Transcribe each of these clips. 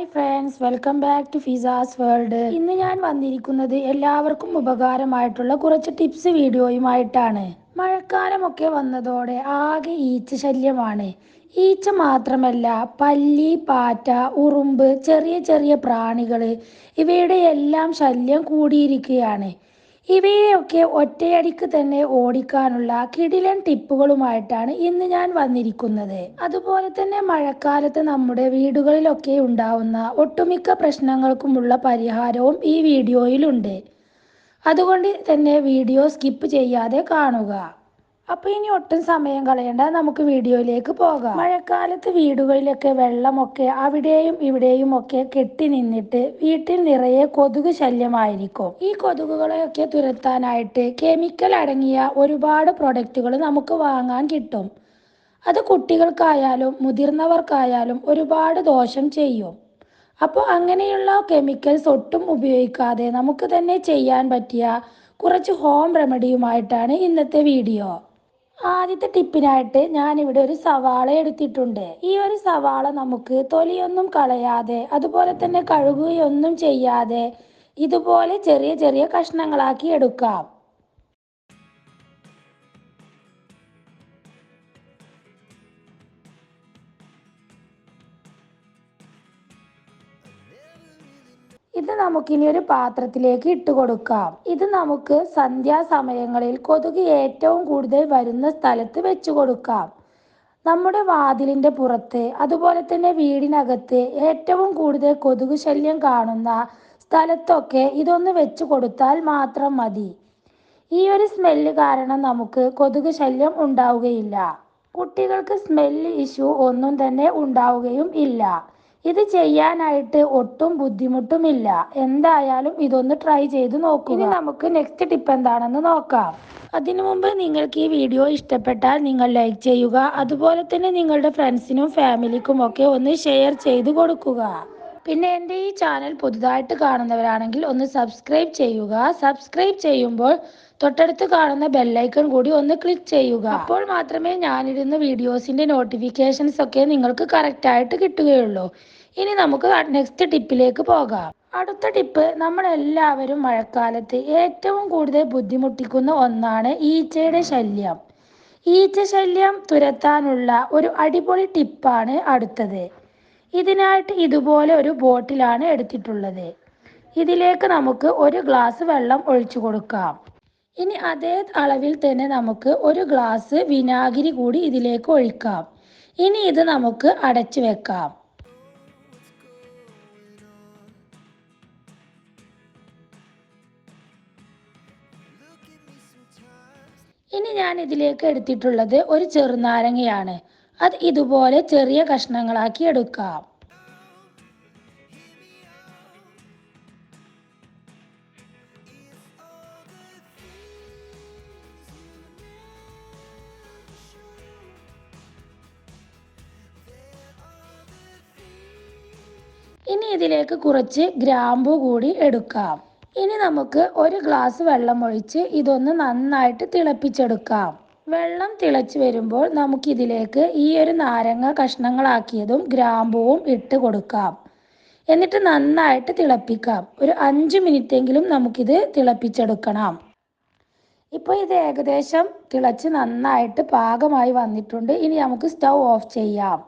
Hi friends welcome back to Fiza's world ഇന്ന് ഞാൻ വന്നിരിക്കുന്നത് എല്ലാവർക്കും ഉപകാരമായിട്ടുള്ള കുറച്ച് ടിപ്സ് വീഡിയോയുമായിട്ടാണ് മഴക്കാലമൊക്കെ വന്നതോടെ ആകെ ഈച്ച ശല്യമാണ്. ഈച്ച മാത്രമല്ല പല്ലി പാറ്റ ഉറുമ്പ് ചെറിയ ചെറിയ പ്രാണികൾ ഇവയുടെ എല്ലാം ശല്യം കൂടിയിരിക്കുകയാണ്. ഇവയെയൊക്കെ ഒറ്റയടിക്ക് തന്നെ ഓടിക്കാനുള്ള കിടിലൻ ടിപ്പുകളുമായിട്ടാണ് ഇന്ന് ഞാൻ വന്നിരിക്കുന്നത്. അതുപോലെ തന്നെ മഴക്കാലത്ത് നമ്മുടെ വീടുകളിലൊക്കെ ഉണ്ടാവുന്ന ഒട്ടുമിക്ക പ്രശ്നങ്ങൾക്കുമുള്ള പരിഹാരവും ഈ വീഡിയോയിലുണ്ട്. അതുകൊണ്ട് തന്നെ വീഡിയോ സ്കിപ്പ് ചെയ്യാതെ കാണുക. അപ്പൊ ഇനി ഒട്ടും സമയം കളയണ്ട നമുക്ക് വീഡിയോയിലേക്ക് പോകാം. മഴക്കാലത്ത് വീടുകളിലൊക്കെ വെള്ളമൊക്കെ അവിടെയും ഇവിടെയും ഒക്കെ കെട്ടി നിന്നിട്ട് വീട്ടിൽ നിറയെ കൊതുക് ശല്യമായിരിക്കും. ഈ കൊതുകുകളെയൊക്കെ തുരത്താനായിട്ട് കെമിക്കൽ അടങ്ങിയ ഒരുപാട് പ്രൊഡക്റ്റുകൾ നമുക്ക് വാങ്ങാൻ കിട്ടും. അത് കുട്ടികൾക്കായാലും മുതിർന്നവർക്കായാലും ഒരുപാട് ദോഷം ചെയ്യും. അപ്പോൾ അങ്ങനെയുള്ള കെമിക്കൽസ് ഒട്ടും ഉപയോഗിക്കാതെ നമുക്ക് തന്നെ ചെയ്യാൻ പറ്റിയ കുറച്ച് ഹോം റെമഡിയുമായിട്ടാണ് ഇന്നത്തെ വീഡിയോ. ആദ്യത്തെ ടിപ്പിനായിട്ട് ഞാനിവിടെ ഒരു സവാള എടുത്തിട്ടുണ്ട്. ഈ ഒരു സവാള നമുക്ക് തൊലിയൊന്നും കളയാതെ അതുപോലെ തന്നെ കഴുകുകയൊന്നും ചെയ്യാതെ ഇതുപോലെ ചെറിയ ചെറിയ കഷ്ണങ്ങളാക്കി എടുക്കാം. ഇത് നമുക്ക് ഇനി ഒരു പാത്രത്തിലേക്ക് ഇട്ട് കൊടുക്കാം. ഇത് നമുക്ക് സന്ധ്യാസമയങ്ങളിൽ കൊതുക് ഏറ്റവും കൂടുതൽ വരുന്ന സ്ഥലത്ത് വെച്ച് കൊടുക്കാം. നമ്മുടെ വാതിലിന്റെ പുറത്ത് അതുപോലെ തന്നെ വീടിനകത്ത് ഏറ്റവും കൂടുതൽ കൊതുക് ശല്യം കാണുന്ന സ്ഥലത്തൊക്കെ ഇതൊന്ന് വെച്ച് കൊടുത്താൽ മാത്രം മതി. ഈ ഒരു സ്മെല്ല് കാരണം നമുക്ക് കൊതുക് ശല്യം ഉണ്ടാവുകയില്ല. കുട്ടികൾക്ക് സ്മെല്ല് ഇഷ്യൂ ഒന്നും തന്നെ ഉണ്ടാവുകയും ഇല്ല. ഇത് ചെയ്യാനായിട്ട് ഒട്ടും ബുദ്ധിമുട്ടുമില്ല. എന്തായാലും ഇതൊന്ന് ട്രൈ ചെയ്ത് നോക്കുക. ഇനി നമുക്ക് നെക്സ്റ്റ് ടിപ്പ് എന്താണെന്ന് നോക്കാം. അതിനു മുമ്പ് നിങ്ങൾക്ക് ഈ വീഡിയോ ഇഷ്ടപ്പെട്ടാൽ നിങ്ങൾ ലൈക്ക് ചെയ്യുക. അതുപോലെ തന്നെ നിങ്ങളുടെ ഫ്രണ്ട്സിനും ഫാമിലിക്കും ഒക്കെ ഒന്ന് ഷെയർ ചെയ്ത് കൊടുക്കുക. പിന്നെ എന്റെ ഈ ചാനൽ പുതുതായിട്ട് കാണുന്നവരാണെങ്കിൽ ഒന്ന് സബ്സ്ക്രൈബ് ചെയ്യുക. സബ്സ്ക്രൈബ് ചെയ്യുമ്പോൾ തൊട്ടടുത്ത് കാണുന്ന ബെല്ലൈക്കൺ കൂടി ഒന്ന് ക്ലിക്ക് ചെയ്യുക. അപ്പോൾ മാത്രമേ ഞാനിരുന്ന വീഡിയോസിന്റെ നോട്ടിഫിക്കേഷൻസ് ഒക്കെ നിങ്ങൾക്ക് കറക്റ്റ് ആയിട്ട് കിട്ടുകയുള്ളൂ. ഇനി നമുക്ക് നെക്സ്റ്റ് ടിപ്പിലേക്ക് പോകാം. അടുത്ത ടിപ്പ് നമ്മളെല്ലാവരും മഴക്കാലത്ത് ഏറ്റവും കൂടുതൽ ബുദ്ധിമുട്ടിക്കുന്ന ഒന്നാണ് ഈച്ചയുടെ ശല്യം. ഈച്ച ശല്യം തുരത്താനുള്ള ഒരു അടിപൊളി ടിപ്പാണ് അടുത്തത്. ഇതിനായിട്ട് ഇതുപോലെ ഒരു ബോട്ടിലാണ് എടുത്തിട്ടുള്ളത്. ഇതിലേക്ക് നമുക്ക് ഒരു ഗ്ലാസ് വെള്ളം ഒഴിച്ചു കൊടുക്കാം. ഇനി അതേ അളവിൽ തന്നെ നമുക്ക് ഒരു ഗ്ലാസ് വിനാഗിരി കൂടി ഇതിലേക്ക് ഒഴിക്കാം. ഇനി ഇത് നമുക്ക് അടച്ചു വെക്കാം. ഇനി ഞാൻ ഇതിലേക്ക് എടുത്തിട്ടുള്ളത് ഒരു ചെറുനാരങ്ങയാണ്. അത് ഇതുപോലെ ചെറിയ കഷ്ണങ്ങളാക്കി എടുക്കാം. ഇനി ഇതിലേക്ക് കുറച്ച് ഗ്രാമ്പു കൂടി എടുക്കാം. ഇനി നമുക്ക് ഒരു ഗ്ലാസ് വെള്ളം ഒഴിച്ച് ഇതൊന്ന് നന്നായിട്ട് തിളപ്പിച്ചെടുക്കാം. വെള്ളം തിളച്ച് വരുമ്പോൾ നമുക്കിതിലേക്ക് ഈ ഒരു നാരങ്ങ കഷ്ണങ്ങളാക്കിയതും ഗ്രാമ്പുവും ഇട്ട് കൊടുക്കാം. എന്നിട്ട് നന്നായിട്ട് തിളപ്പിക്കാം. ഒരു അഞ്ച് മിനിറ്റെങ്കിലും നമുക്കിത് തിളപ്പിച്ചെടുക്കണം. ഇപ്പോൾ ഇത് ഏകദേശം തിളച്ച് നന്നായിട്ട് പാകമായി വന്നിട്ടുണ്ട്. ഇനി നമുക്ക് സ്റ്റൗ ഓഫ് ചെയ്യാം.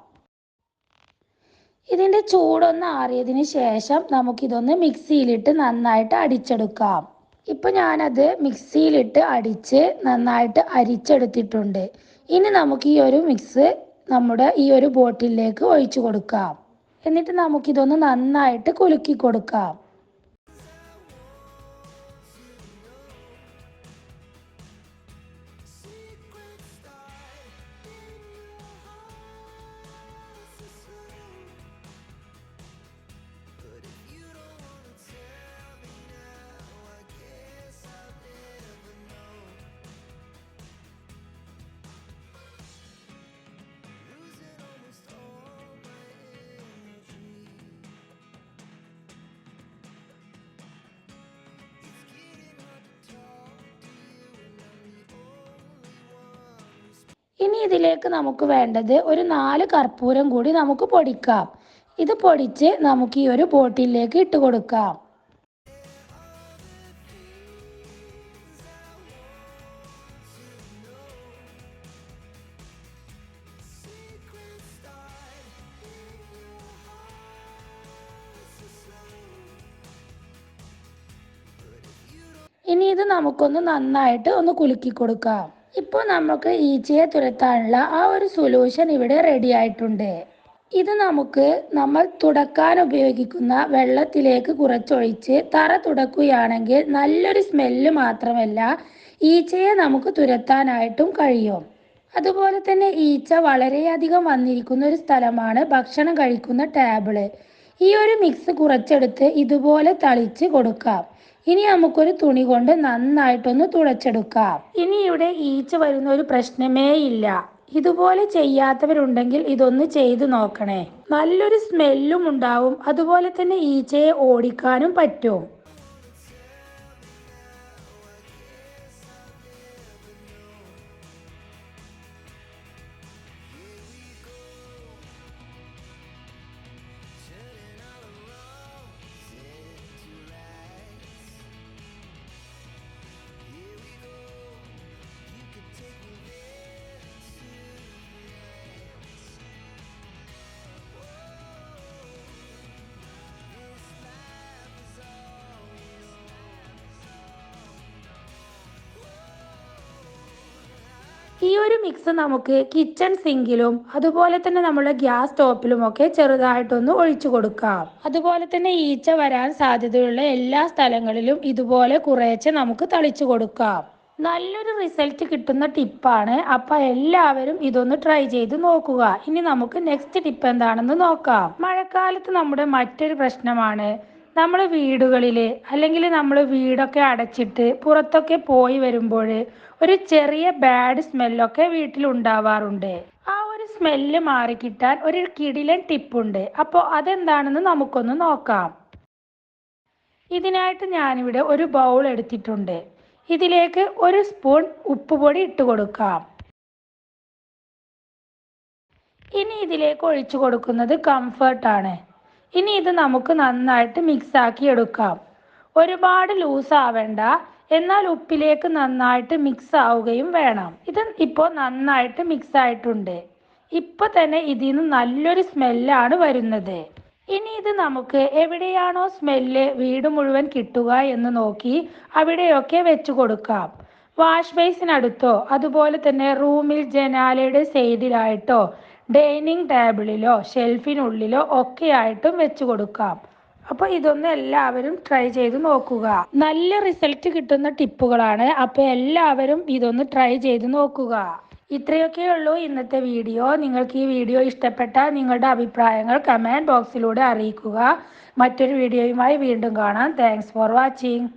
ഇതിന്റെ ചൂടൊന്ന് ആറിയതിന് ശേഷം നമുക്കിതൊന്ന് മിക്സിയിലിട്ട് നന്നായിട്ട് അടിച്ചെടുക്കാം. ഇപ്പൊ ഞാനത് മിക്സിയിലിട്ട് അടിച്ച് നന്നായിട്ട് അരിച്ചെടുത്തിട്ടുണ്ട്. ഇനി നമുക്ക് ഈ ഒരു മിക്സ് നമ്മുടെ ഈ ഒരു ബോട്ടിലേക്ക് ഒഴിച്ചു കൊടുക്കാം. എന്നിട്ട് നമുക്കിതൊന്ന് നന്നായിട്ട് കുലുക്കി കൊടുക്കാം. ഇനി ഇതിലേക്ക് നമുക്ക് വേണ്ടത് ഒരു നാല് കർപ്പൂരം കൂടി നമുക്ക് പൊടിക്കാം. ഇത് പൊടിച്ച് നമുക്ക് ഈ ഒരു ബോട്ടിലേക്ക് ഇട്ട് കൊടുക്കാം. ഇനി ഇത് നമുക്കൊന്ന് നന്നായിട്ട് ഒന്ന് കുലുക്കി കൊടുക്കാം. ഇപ്പോൾ നമുക്ക് ഈച്ചയെ തുരത്താനുള്ള ആ ഒരു സൊല്യൂഷൻ ഇവിടെ റെഡി ആയിട്ടുണ്ട്. ഇത് നമുക്ക് നമ്മൾ തുടക്കാൻ ഉപയോഗിക്കുന്ന വെള്ളത്തിലേക്ക് കുറച്ചൊഴിച്ച് തറ തുടക്കുകയാണെങ്കിൽ നല്ലൊരു സ്മെല്ല് മാത്രമല്ല ഈച്ചയെ നമുക്ക് തുരത്താനായിട്ടും കഴിയും. അതുപോലെ തന്നെ ഈച്ച വളരെയധികം വന്നിരിക്കുന്ന ഒരു സ്ഥലമാണ് ഭക്ഷണം കഴിക്കുന്ന ടേബിൾ ഈ ഒരു മിക്സ് കുറച്ചെടുത്ത് ഇതുപോലെ തളിച്ച് കൊടുക്കാം. ഇനി നമുക്കൊരു തുണി കൊണ്ട് നന്നായിട്ടൊന്ന് തുടച്ചെടുക്കാം ഇനി ഇവിടെ ഈച്ച വരുന്ന ഒരു പ്രശ്നമേ ഇല്ല. ഇതുപോലെ ചെയ്യാത്തവരുണ്ടെങ്കിൽ ഇതൊന്ന് ചെയ്തു നോക്കണേ. നല്ലൊരു സ്മെല്ലും ഉണ്ടാവും. അതുപോലെ തന്നെ ഈച്ചയെ ഓടിക്കാനും പറ്റും. ഈ ഒരു മിക്സ് നമുക്ക് കിച്ചൺ സിങ്കിലും അതുപോലെ തന്നെ നമ്മുടെ ഗ്യാസ് സ്റ്റോപ്പിലും ഒക്കെ ചെറുതായിട്ടൊന്ന് ഒഴിച്ചു കൊടുക്കാം. അതുപോലെ തന്നെ ഈച്ച വരാൻ സാധ്യതയുള്ള എല്ലാ സ്ഥലങ്ങളിലും ഇതുപോലെ കുറേശ്ശെ നമുക്ക് തളിച്ചു കൊടുക്കാം. നല്ലൊരു റിസൾട്ട് കിട്ടുന്ന ടിപ്പാണ് അപ്പൊ എല്ലാവരും ഇതൊന്ന് ട്രൈ ചെയ്ത് നോക്കുക. ഇനി നമുക്ക് നെക്സ്റ്റ് ടിപ്പ് എന്താണെന്ന് നോക്കാം. മഴക്കാലത്ത് നമ്മുടെ മറ്റൊരു പ്രശ്നമാണ് നമ്മൾ വീടുകളിൽ അല്ലെങ്കിൽ നമ്മൾ വീടൊക്കെ അടച്ചിട്ട് പുറത്തൊക്കെ പോയി വരുമ്പോൾ ഒരു ചെറിയ ബാഡ് സ്മെല്ലൊക്കെ വീട്ടിൽ ഉണ്ടാവാറുണ്ട് ആ ഒരു സ്മെല്ല് മാറിക്കിട്ടാൻ ഒരു കിടിലൻ ടിപ്പുണ്ട് അപ്പോൾ അതെന്താണെന്ന് നമുക്കൊന്ന് നോക്കാം. ഇതിനായിട്ട് ഞാനിവിടെ ഒരു ബൗൾ എടുത്തിട്ടുണ്ട്. ഇതിലേക്ക് ഒരു സ്പൂൺ ഉപ്പുപൊടി ഇട്ട് കൊടുക്കാം. ഇനി ഇതിലേക്ക് ഒഴിച്ചു കൊടുക്കുന്നത് കംഫർട്ടാണ് ഇനി ഇത് നമുക്ക് നന്നായിട്ട് മിക്സ് ആക്കി എടുക്കാം. ഒരുപാട് ലൂസ് ആവേണ്ട. എന്നാൽ ഉപ്പിലേക്ക് നന്നായിട്ട് മിക്സ് ആവുകയും വേണം. ഇത് ഇപ്പോൾ നന്നായിട്ട് മിക്സ് ആയിട്ടുണ്ട്. ഇപ്പൊ തന്നെ ഇതിൽ നിന്ന് നല്ലൊരു സ്മെല്ലാണ് വരുന്നത്. ഇനി ഇത് നമുക്ക് എവിടെയാണോ സ്മെല്ല് വീട് മുഴുവൻ കിട്ടുക എന്ന് നോക്കി അവിടെയൊക്കെ വെച്ച് കൊടുക്കാം. വാഷ് ബേസിനടുത്തോ അതുപോലെ തന്നെ റൂമിൽ ജനാലയുടെ സൈഡിലായിട്ടോ ഡൈനിങ് ടേബിളിലോ ഷെൽഫിനുള്ളിലോ ഒക്കെ ആയിട്ടും വെച്ച് കൊടുക്കാം. അപ്പോൾ ഇതൊന്ന് എല്ലാവരും ട്രൈ ചെയ്ത് നോക്കുക. നല്ല റിസൾട്ട് കിട്ടുന്ന ടിപ്പുകളാണ്. അപ്പോൾ എല്ലാവരും ഇതൊന്ന് ട്രൈ ചെയ്ത് നോക്കുക. ഇത്രയൊക്കെ ഉള്ളൂ ഇന്നത്തെ വീഡിയോ. നിങ്ങൾക്ക് ഈ വീഡിയോ ഇഷ്ടപ്പെട്ടാൽ നിങ്ങളുടെ അഭിപ്രായങ്ങൾ കമന്റ് ബോക്സിലൂടെ അറിയിക്കുക. മറ്റൊരു വീഡിയോയുമായി വീണ്ടും കാണാം. Thanks for watching